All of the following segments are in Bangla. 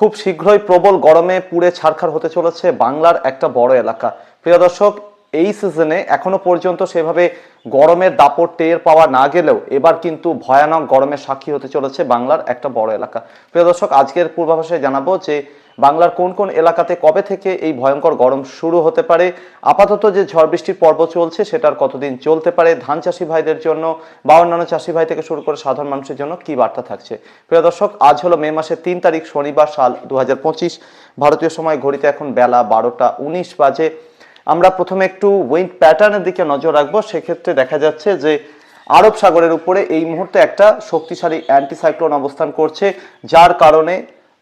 খুব শীঘ্রই প্রবল গরমে পুড়ে ছারখার হতে চলেছে বাংলার একটা বড় এলাকা। প্রিয় দর্শক এই সিজনে এখনও পর্যন্ত সেভাবে গরমের দাপট টের পাওয়া না গেলেও এবার কিন্তু ভয়ানক গরমের সাক্ষী হতে চলেছে বাংলার একটা বড় এলাকা। প্রিয় দর্শক, আজকের পূর্বাভাসে জানাব যে বাংলার কোন কোন এলাকাতে কবে থেকে এই ভয়ঙ্কর গরম শুরু হতে পারে, আপাতত যে ঝড় বৃষ্টির পর্ব চলছে সেটার কতদিন চলতে পারে, ধান চাষি ভাইদের জন্য বা অন্যান্য চাষি ভাই থেকে শুরু করে সাধারণ মানুষের জন্য কি বার্তা থাকছে? প্রিয় দর্শক, আজ হলো মে মাসের তিন তারিখ শনিবার সাল দু হাজার পঁচিশ। ভারতীয় সময় ঘড়িতে এখন বেলা বারোটা উনিশ বাজে। আমরা প্রথমে একটু উইন্ড প্যাটার্নের দিকে নজর রাখব। সেক্ষেত্রে দেখা যাচ্ছে যে আরব সাগরের উপরে এই মুহূর্তে একটা শক্তিশালী অ্যান্টিসাইক্লোন অবস্থান করছে, যার কারণে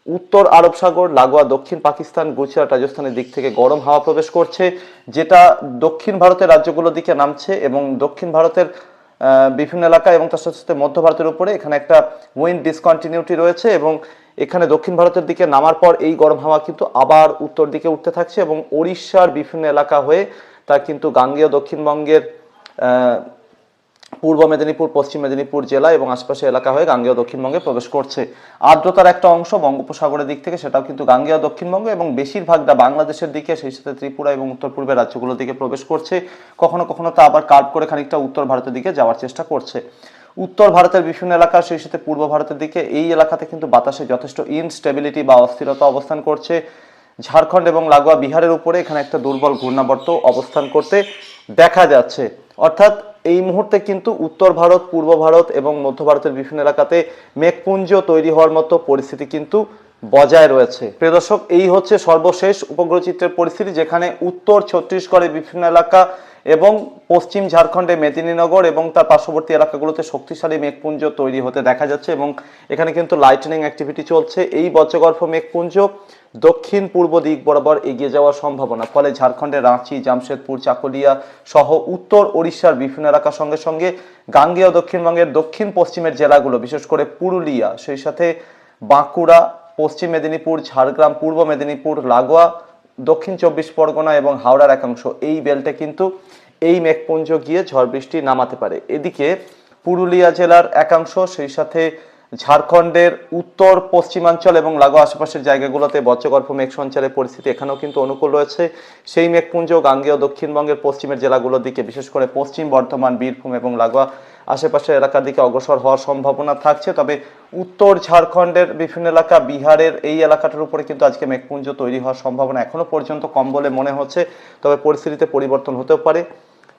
উত্তর আরব সাগর, লাগোয়া দক্ষিণ পাকিস্তান, গুজরাট, রাজস্থানের দিক থেকে গরম হাওয়া প্রবেশ করছে, যেটা দক্ষিণ ভারতের রাজ্যগুলোর দিকে নামছে এবং দক্ষিণ ভারতের বিভিন্ন এলাকা এবং তার সাথে সাথে মধ্য ভারতের উপরে এখানে একটা উইন্ড ডিসকন্টিনিউটি রয়েছে এবং এখানে দক্ষিণ ভারতের দিকে নামার পর এই গরম হাওয়া কিন্তু আবার উত্তর দিকে উঠতে থাকছে এবং ওড়িশার বিভিন্ন এলাকা হয়ে তা কিন্তু গাঙ্গেয় দক্ষিণবঙ্গের পূর্ব মেদিনীপুর, পশ্চিম মেদিনীপুর জেলা এবং আশপাশের এলাকা হয়ে গাঙ্গেয় দক্ষিণবঙ্গে প্রবেশ করছে। আর্দ্রতার একটা অংশ বঙ্গোপসাগরের দিক থেকে, সেটাও কিন্তু গাঙ্গেয় দক্ষিণবঙ্গ এবং বেশিরভাগটা বাংলাদেশের দিকে, সেই সাথে ত্রিপুরা এবং উত্তর পূর্বের রাজ্যগুলোর দিকে প্রবেশ করছে। কখনো কখনো তা আবার কার্ভ করে খানিকটা উত্তর ভারতের দিকে যাওয়ার চেষ্টা করছে। উত্তর ভারতের বিভিন্ন এলাকা, সেই সাথে পূর্ব ভারতের দিকে, এই এলাকাতে কিন্তু বাতাসে যথেষ্ট ইনস্টেবিলিটি বা অস্থিরতা অবস্থান করছে। ঝাড়খণ্ড এবং লাগোয়া বিহারের উপরে এখানে একটা দুর্বল ঘূর্ণাবর্ত অবস্থান করতে দেখা যাচ্ছে। অর্থাৎ এই মুহূর্তে কিন্তু উত্তর ভারত, পূর্ব ভারত এবং মধ্য ভারতের বিভিন্ন এলাকাতে মেঘপুঞ্জ তৈরি হওয়ার মতো পরিস্থিতি কিন্তু বজায় রয়েছে। প্রিয় দর্শক, এই হচ্ছে সর্বশেষ উপগ্রহ চিত্রের পরিস্থিতি, যেখানে উত্তর ছত্তিশগড়ের বিভিন্ন এলাকা এবং পশ্চিম ঝাড়খণ্ডে মেদিনীনগর এবং তার পার্শ্ববর্তী এলাকাগুলোতে শক্তিশালী মেঘপুঞ্জ তৈরি হতে দেখা যাচ্ছে এবং এখানে কিন্তু লাইটনিং অ্যাক্টিভিটি চলছে। এই বজ্রগর্ভ মেঘপুঞ্জ দক্ষিণ পূর্ব দিক বরাবর এগিয়ে যাওয়ার সম্ভাবনা। ফলে ঝাড়খণ্ডের রাঁচি, জামশেদপুর, চাকুলিয়া সহ উত্তর ওড়িশার বিভিন্ন এলাকার সঙ্গে সঙ্গে গাঙ্গেয় দক্ষিণবঙ্গের দক্ষিণ পশ্চিমের জেলাগুলো, বিশেষ করে পুরুলিয়া, সেই সাথে বাঁকুড়া, পশ্চিম মেদিনীপুর, ঝাড়গ্রাম, পূর্ব মেদিনীপুর, লাগোয়া দক্ষিণ চব্বিশ পরগনা এবং হাওড়ার একাংশ এই বেল্টে কিন্তু এই মেঘপুঞ্জ গিয়ে ঝড় বৃষ্টি নামাতে পারে। এদিকে পুরুলিয়া জেলার একাংশ, সেই সাথে ঝাড়খণ্ডের উত্তর, পশ্চিমাঞ্চল এবং লাগোয়া আশেপাশের জায়গাগুলোতে বজ্রগর্ভ মেঘ সঞ্চারের পরিস্থিতি এখানেও কিন্তু অনুকূল রয়েছে। সেই মেঘপুঞ্জ, গাঙ্গেয়, দক্ষিণবঙ্গের পশ্চিমের জেলাগুলোর দিকে, বিশেষ করে পশ্চিম বর্ধমান, বীরভূম এবং লাগোয়া আশেপাশের এলাকার দিকে অগ্রসর হওয়ার সম্ভাবনা থাকছে। তবে উত্তর ঝাড়খণ্ডের বিভিন্ন এলাকা, বিহারের এই এলাকাটার উপরে কিন্তু আজকে মেঘপুঞ্জ তৈরি হওয়ার সম্ভাবনা এখনও পর্যন্ত কম বলে মনে হচ্ছে। তবে পরিস্থিতিতে পরিবর্তন হতেও পারে।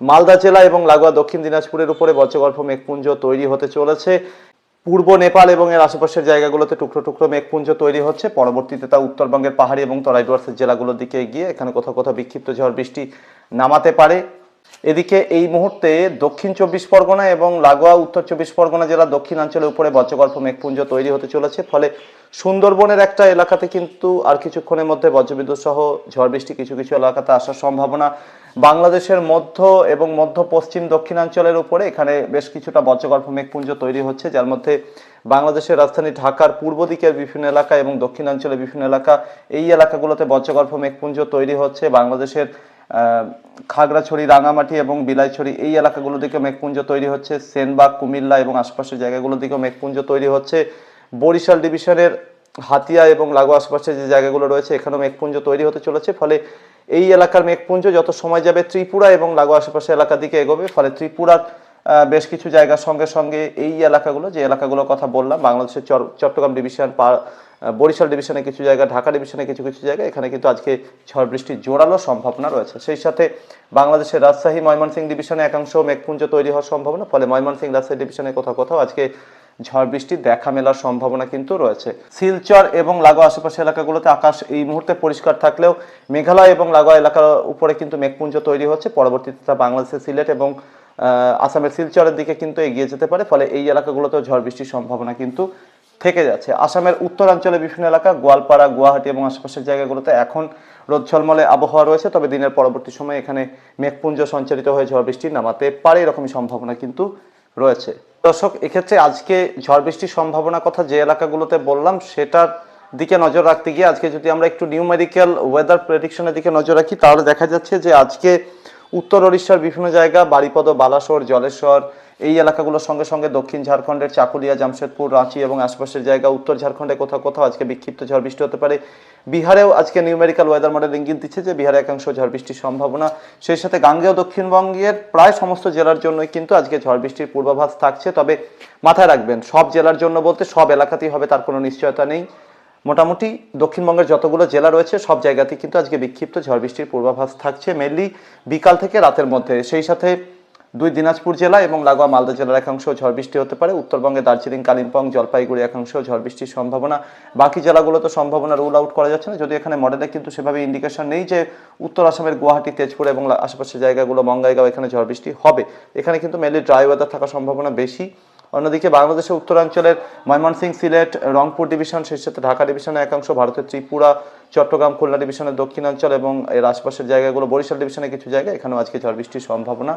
মালদা জেলা এবং লাগোয়া দক্ষিণ দিনাজপুরের উপরে বজ্রগর্ভ মেঘপুঞ্জ তৈরি হতে চলেছে। পূর্ব নেপাল এবং এর আশেপাশের জায়গাগুলোতে টুকরো টুকরো মেঘপুঞ্জ তৈরি হচ্ছে। পরবর্তীতে তা উত্তরবঙ্গের পাহাড়ি এবং তরাই ডুয়ার্সের জেলাগুলোর দিকে গিয়ে এখানে কোথাও কোথাও বিক্ষিপ্ত ঝড় বৃষ্টি নামাতে পারে। এদিকে এই মুহূর্তে দক্ষিণ চব্বিশ পরগনা এবং লাগোয়া উত্তর চব্বিশ পরগনা জেলার দক্ষিণাঞ্চলের উপরে বজ্রগল্প মেঘপুঞ্জ তৈরি হতে চলেছে। ফলে সুন্দরবনের একটা এলাকাতে কিন্তু আর কিছুক্ষণের মধ্যে বজ্রবিদ্যুৎ সহ ঝড় বৃষ্টি কিছু কিছু এলাকাতে আসার সম্ভাবনা। বাংলাদেশের মধ্য এবং মধ্য পশ্চিম দক্ষিণাঞ্চলের উপরে এখানে বেশ কিছুটা বজ্রগর্ভ মেঘপুঞ্জ তৈরি হচ্ছে, যার মধ্যে বাংলাদেশের রাজধানী ঢাকার পূর্ব দিকের বিভিন্ন এলাকা এবং দক্ষিণাঞ্চলের বিভিন্ন এলাকা, এই এলাকাগুলোতে বজ্রগর্ভ মেঘপুঞ্জ তৈরি হচ্ছে। বাংলাদেশের খাগড়াছড়ি রাঙামাটি এবং বিলাইছড়ি এই এলাকাগুলো দিকে মেঘপুঞ্জ তৈরি হচ্ছে। সেনবাগ, কুমিল্লা এবং আশপাশের জায়গাগুলো দিকে মেঘপুঞ্জ তৈরি হচ্ছে। বরিশাল ডিভিশনের হাতিয়া এবং লাগোয়া আশপাশের যে জায়গাগুলো রয়েছে, এখানেও মেঘপুঞ্জ তৈরি হতে চলেছে। ফলে এই এলাকার মেঘপুঞ্জ যত সময় যাবে ত্রিপুরা এবং লাগোয়া আশেপাশের এলাকার দিকে এগোবে। ফলে ত্রিপুরার বেশ কিছু জায়গার সঙ্গে সঙ্গে এই এলাকাগুলো, যে এলাকাগুলোর কথা বললাম, বাংলাদেশের চট্টগ্রাম ডিভিশন বরিশাল ডিভিশনে কিছু জায়গা, ঢাকা ডিভিশনে কিছু কিছু জায়গা, এখানে কিন্তু আজকে ঝড় বৃষ্টির জোরালো সম্ভাবনা রয়েছে। সেই সাথে বাংলাদেশের রাজশাহী ময়মনসিংহ ডিভিশনে একাংশ মেঘপুঞ্জ তৈরি হওয়ার সম্ভাবনা, ফলে ময়মনসিংহ রাজশাহী ডিভিশনে কোথাও কোথাও আজকে ঝড় বৃষ্টির দেখা মেলার সম্ভাবনা কিন্তু রয়েছে। শিলচর এবং লাগোয়া আশেপাশে এলাকাগুলোতে আকাশ এই মুহূর্তে পরিষ্কার থাকলেও মেঘালয় এবং লাগোয়া এলাকার উপরে কিন্তু মেঘপুঞ্জ তৈরি হচ্ছে। পরবর্তীতে তা বাংলাদেশের সিলেট এবং আসামের শিলচরের দিকে কিন্তু এগিয়ে যেতে পারে। ফলে এই এলাকাগুলোতেও ঝড় বৃষ্টির সম্ভাবনা কিন্তু থেকে যাচ্ছে। আসামের উত্তরাঞ্চলে বিভিন্ন এলাকা, গোয়ালপাড়া, গুয়াহাটি এবং আশেপাশের জায়গাগুলোতে এখন রোদ ঝলমলে আবহাওয়া রয়েছে। তবে দিনের পরবর্তী সময়ে এখানে মেঘপুঞ্জ সঞ্চারিত হয়ে ঝড় বৃষ্টি নামাতে পারে এরকমই সম্ভাবনা কিন্তু রয়েছে। দর্শক, এক্ষেত্রে আজকে ঝড় বৃষ্টির সম্ভাবনার কথা যে এলাকাগুলোতে বললাম, সেটার দিকে নজর রাখতে গিয়ে আজকে যদি আমরা একটু নিউ নিউমেরিক্যাল ওয়েদার প্রেডিকশনের দিকে নজর রাখি, তাহলে দেখা যাচ্ছে যে আজকে উত্তর ওড়িশার বিভিন্ন জায়গা বাড়িপদ বালাসোর, জলেশ্বর এই এলাকাগুলোর সঙ্গে সঙ্গে দক্ষিণ ঝাড়খণ্ডের চাকুলিয়া, জামশেদপুর, রাঁচি এবং আশপাশের জায়গা উত্তর ঝাড়খণ্ডে কোথাও কোথাও আজকে বিক্ষিপ্ত ঝড় বৃষ্টি হতে পারে। বিহারেও আজকে নিউমেরিক্যাল ওয়েদার মডেল ইঙ্গিত দিচ্ছে যে বিহারে একাংশ ঝড় বৃষ্টির সম্ভাবনা। সেই সাথে গাঙ্গেয় দক্ষিণবঙ্গের প্রায় সমস্ত জেলার জন্যই কিন্তু আজকে ঝড় বৃষ্টির পূর্বাভাস থাকছে। তবে মাথায় রাখবেন, সব জেলার জন্য বলতে সব এলাকাতেই হবে, তার কোনো নিশ্চয়তা নেই। মোটামুটি দক্ষিণবঙ্গের যতগুলো জেলা রয়েছে, সব জায়গাতেই কিন্তু আজকে বিক্ষিপ্ত ঝড় বৃষ্টির পূর্বাভাস থাকছে। মেনলি বিকাল থেকে রাতের মধ্যে। সেই সাথে দুই দিনাজপুর জেলা এবং লাগোয়া মালদা জেলার একাংশ ঝড় বৃষ্টি হতে পারে। উত্তরবঙ্গে দার্জিলিং, কালিম্পং, জলপাইগুড়ি একাংশ ঝড় বৃষ্টির সম্ভাবনা। বাকি জেলাগুলো তো সম্ভাবনা রুল আউট করা যাচ্ছে না যদি এখানে মডেলে কিন্তু সেভাবে ইন্ডিকেশন নেই যে উত্তর আসামের গুয়াহাটি, তেজপুর এবং আশেপাশের জায়গাগুলো বঙ্গাইগাঁও এখানে ঝড় বৃষ্টি হবে। এখানে কিন্তু মেনলি ড্রাই ওয়েদার থাকার সম্ভাবনা বেশি। অন্যদিকে বাংলাদেশের উত্তরাঞ্চলের ময়মনসিংহ, সিলেট, রংপুর ডিভিশন সেই সাথে ঢাকা ডিভিশনের একাংশ, ভারতের ত্রিপুরা, চট্টগ্রাম, খুলনা ডিভিশনের দক্ষিণাঞ্চল এবং এর আশপাশের জায়গাগুলো বরিশাল ডিভিশনের কিছু জায়গা এখানেও আজকে ঝড় বৃষ্টির সম্ভাবনা।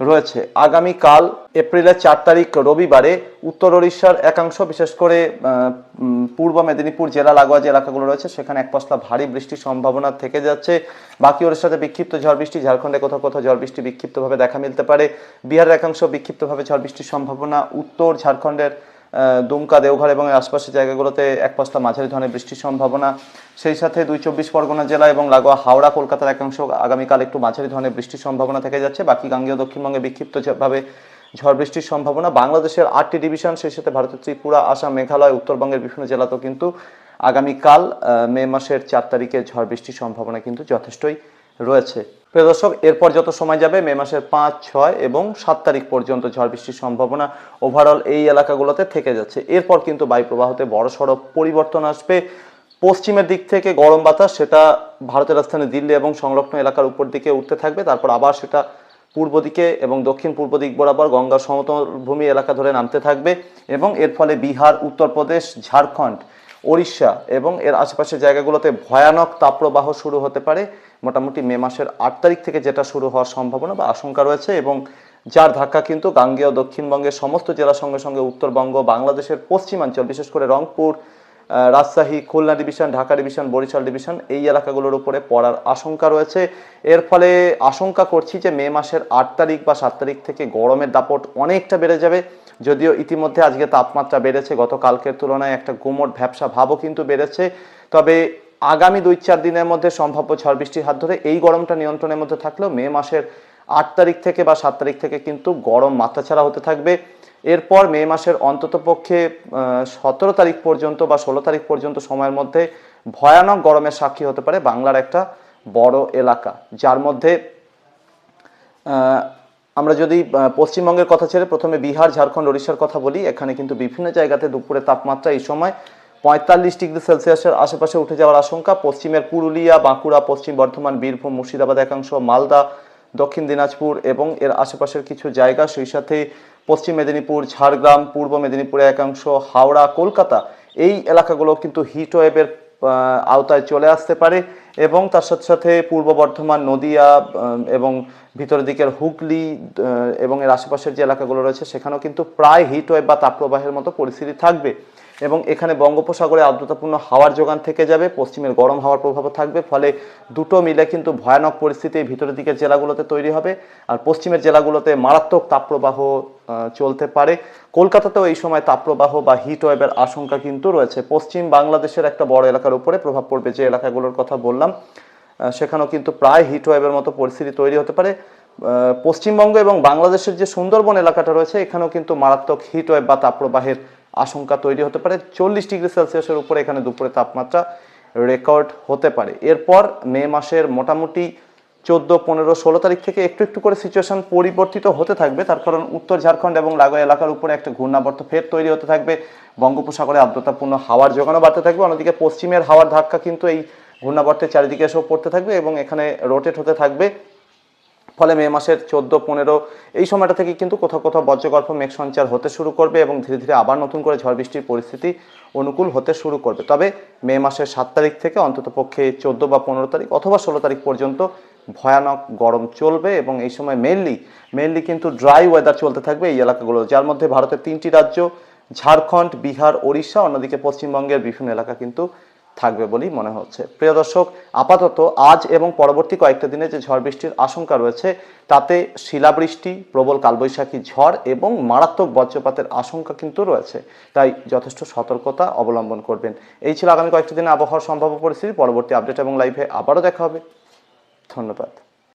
রয়েছে। আগামীকাল এপ্রিলের চার তারিখ রবিবারে উত্তর ওড়িশার একাংশ, বিশেষ করে পূর্ব মেদিনীপুর জেলা, লাগোয়া যে এলাকাগুলো রয়েছে, সেখানে এক পশলা ভারী বৃষ্টির সম্ভাবনা থেকে যাচ্ছে। বাকি ওড়িশাতে বিক্ষিপ্ত ঝড় বৃষ্টি, ঝাড়খণ্ডে কোথাও কোথাও ঝড় বৃষ্টি বিক্ষিপ্তভাবে দেখা মিলতে পারে। বিহারের একাংশ বিক্ষিপ্তভাবে ঝড় বৃষ্টির সম্ভাবনা, উত্তর ঝাড়খণ্ডের দুমকা, দেওঘর এবং আশপাশের জায়গাগুলোতে এক পশলা মাঝারি ধরনের বৃষ্টির সম্ভাবনা। সেই সাথে দুই চব্বিশ পরগনা জেলা এবং লাগোয়া হাওড়া, কলকাতার একাংশ আগামীকাল একটু মাঝারি ধরনের বৃষ্টির সম্ভাবনা থেকে যাচ্ছে। বাকি গাঙ্গেয় দক্ষিণবঙ্গে বিক্ষিপ্তভাবে ঝড় বৃষ্টির সম্ভাবনা। বাংলাদেশের আটটি ডিভিশন, সেই সাথে ভারতের ত্রিপুরা, আসাম, মেঘালয়, উত্তরবঙ্গের বিভিন্ন জেলাতেও কিন্তু আগামীকাল মে মাসের চার তারিখে ঝড় বৃষ্টির সম্ভাবনা কিন্তু যথেষ্টই রয়েছে। প্রিয় দর্শক, এরপর যত সময় যাবে, মে মাসের পাঁচ, ছয় এবং সাত তারিখ পর্যন্ত ঝড় বৃষ্টির সম্ভাবনা ওভারঅল এই এলাকাগুলোতে থেকে যাচ্ছে। এরপর কিন্তু বায়ু প্রবাহতে বড় সড়ো পরিবর্তন আসবে। পশ্চিমের দিক থেকে গরম বাতাস, সেটা ভারতের রাজধানী দিল্লি এবং সংলগ্ন এলাকার উপর দিকে উঠতে থাকবে। তারপর আবার সেটা পূর্ব দিকে এবং দক্ষিণ পূর্ব দিক বরাবর গঙ্গার সমতল ভূমি এলাকা ধরে নামতে থাকবে এবং এর ফলে বিহার, উত্তরপ্রদেশ, ঝাড়খণ্ড ওড়িশা এবং এর আশেপাশের জায়গাগুলোতে ভয়ানক তাপপ্রবাহ শুরু হতে পারে। মোটামুটি মে মাসের আট তারিখ থেকে যেটা শুরু হওয়ার সম্ভাবনা বা আশঙ্কা রয়েছে এবং যার ধাক্কা কিন্তু গাঙ্গেয় দক্ষিণবঙ্গের সমস্ত জেলার সঙ্গে সঙ্গে উত্তরবঙ্গ, বাংলাদেশের পশ্চিমাঞ্চল, বিশেষ করে Rangpur Rajshahi, Khulna division, Dhaka division, Barishal division এই এলাকাগুলোর উপরে পড়ার আশঙ্কা রয়েছে। এর ফলে আশঙ্কা করছি যে মে মাসের আট তারিখ বা সাত তারিখ থেকে গরমের দাপট অনেকটা বেড়ে যাবে। যদিও ইতিমধ্যে আজকে তাপমাত্রা বেড়েছে, গতকালকের তুলনায় একটা গুমট ভ্যাবসা ভাবও কিন্তু বেড়েছে। তবে আগামী দুই চার দিনের মধ্যে সম্ভাব্য ঝড় বৃষ্টির হাত ধরে এই গরমটা নিয়ন্ত্রণের মধ্যে থাকলেও মে মাসের আট তারিখ থেকে বা সাত তারিখ থেকে কিন্তু গরম মাত্রাছাড়া হতে থাকবে। এরপর মে মাসের অন্তত পক্ষে সতেরো তারিখ পর্যন্ত বা ষোলো তারিখ পর্যন্ত সময়ের মধ্যে ভয়ানক গরমের সাক্ষী হতে পারে বাংলার একটা বড় এলাকা। যার মধ্যে আমরা যদি পশ্চিমবঙ্গের কথা ছেড়ে প্রথমে বিহার, ঝাড়খণ্ড ওড়িশার কথা বলি, এখানে কিন্তু বিভিন্ন জায়গাতে দুপুরে তাপমাত্রা এই সময় পঁয়তাল্লিশ ডিগ্রি সেলসিয়াসের আশেপাশে উঠে যাওয়ার আশঙ্কা। পশ্চিমের পুরুলিয়া, বাঁকুড়া, পশ্চিম বর্ধমান, বীরভূম, মুর্শিদাবাদ একাংশ, মালদা দক্ষিণ দিনাজপুর এবং এর আশেপাশের কিছু জায়গা, সেই সাথে পশ্চিম মেদিনীপুর, ঝাড়গ্রাম, পূর্ব মেদিনীপুরের একাংশ, হাওড়া, কলকাতা, এই এলাকাগুলো কিন্তু হিট ওয়েভের আওতায় চলে আসতে পারে এবং তার সাথে সাথে পূর্ব বর্ধমান, নদিয়া এবং ভিতরের দিকের হুগলি এবং এর আশেপাশের যে এলাকাগুলো রয়েছে, সেখানেও কিন্তু প্রায় হিট ওয়েভ বা তাপপ্রবাহের মতো পরিস্থিতি থাকবে। এবং এখানে বঙ্গোপসাগরে আর্দ্রতাপূর্ণ হাওয়ার যোগান থেকে যাবে, পশ্চিমের গরম হাওয়ার প্রভাবও থাকবে, ফলে দুটো মিলে কিন্তু ভয়ানক পরিস্থিতি ভিতরের দিকের জেলাগুলোতে তৈরি হবে। আর পশ্চিমের জেলাগুলোতে মারাত্মক তাপপ্রবাহ চলতে পারে। কলকাতাতেও এই সময় তাপপ্রবাহ বা হিট ওয়েভের আশঙ্কা কিন্তু রয়েছে। পশ্চিম বাংলাদেশের একটা বড় এলাকার উপরে প্রভাব পড়বে যে এলাকাগুলোর কথা বললাম সেখানেও কিন্তু প্রায় হিট ওয়েভের মতো পরিস্থিতি তৈরি হতে পারে। পশ্চিমবঙ্গ এবং বাংলাদেশের যে সুন্দরবন এলাকাটা রয়েছে, এখানেও কিন্তু মারাত্মক হিট ওয়েভ বা তাপপ্রবাহের আশঙ্কা তৈরি হতে পারে। চল্লিশ ডিগ্রি সেলসিয়াসের উপরে এখানে দুপুরে তাপমাত্রা রেকর্ড হতে পারে। এরপর মে মাসের মোটামুটি চোদ্দ, পনেরো, ষোলো তারিখ থেকে একটু একটু করে সিচুয়েশন পরিবর্তিত হতে থাকবে। তার কারণ উত্তর ঝাড়খণ্ড এবং লাগোয়া এলাকার উপরে একটা ঘূর্ণাবর্ত ফের তৈরি হতে থাকবে। বঙ্গোপসাগরে আর্দ্রতাপূর্ণ হাওয়ার যোগানো বাড়তে থাকবে। অন্যদিকে পশ্চিমের হাওয়ার ধাক্কা কিন্তু এই ঘূর্ণাবর্তের চারিদিকে এসেও পড়তে থাকবে এবং এখানে রোটেট হতে থাকবে। ফলে মে মাসের চোদ্দ, পনেরো, এই সময়টা থেকে কিন্তু কোথাও কোথাও বজ্রগল্প মেঘ সঞ্চার হতে শুরু করবে এবং ধীরে ধীরে আবার নতুন করে ঝড় বৃষ্টির পরিস্থিতি অনুকূল হতে শুরু করবে। তবে মে মাসের সাত তারিখ থেকে অন্তত পক্ষে চোদ্দ বা পনেরো তারিখ অথবা ষোলো তারিখ পর্যন্ত ভয়ানক গরম চলবে এবং এই সময় মেনলি মেনলি কিন্তু ড্রাই ওয়েদার চলতে থাকবে এই এলাকাগুলো, যার মধ্যে ভারতের তিনটি রাজ্য, ঝাড়খণ্ড, বিহার, ওড়িশা, অন্যদিকে পশ্চিমবঙ্গের বিভিন্ন এলাকা কিন্তু থাকবে বলেই মনে হচ্ছে। প্রিয় দর্শক, আপাতত আজ এবং পরবর্তী কয়েকটা দিনে যে ঝড় বৃষ্টির আশঙ্কা রয়েছে, তাতে শিলাবৃষ্টি, প্রবল কালবৈশাখী ঝড় এবং মারাত্মক বজ্রপাতের আশঙ্কা কিন্তু রয়েছে। তাই যথেষ্ট সতর্কতা অবলম্বন করবেন। এই ছিল আগামী কয়েকটি দিনে আবহাওয়ার সম্ভাব্য পরিস্থিতি। পরবর্তী আপডেট এবং লাইভে আবারও দেখা হবে। ধন্যবাদ।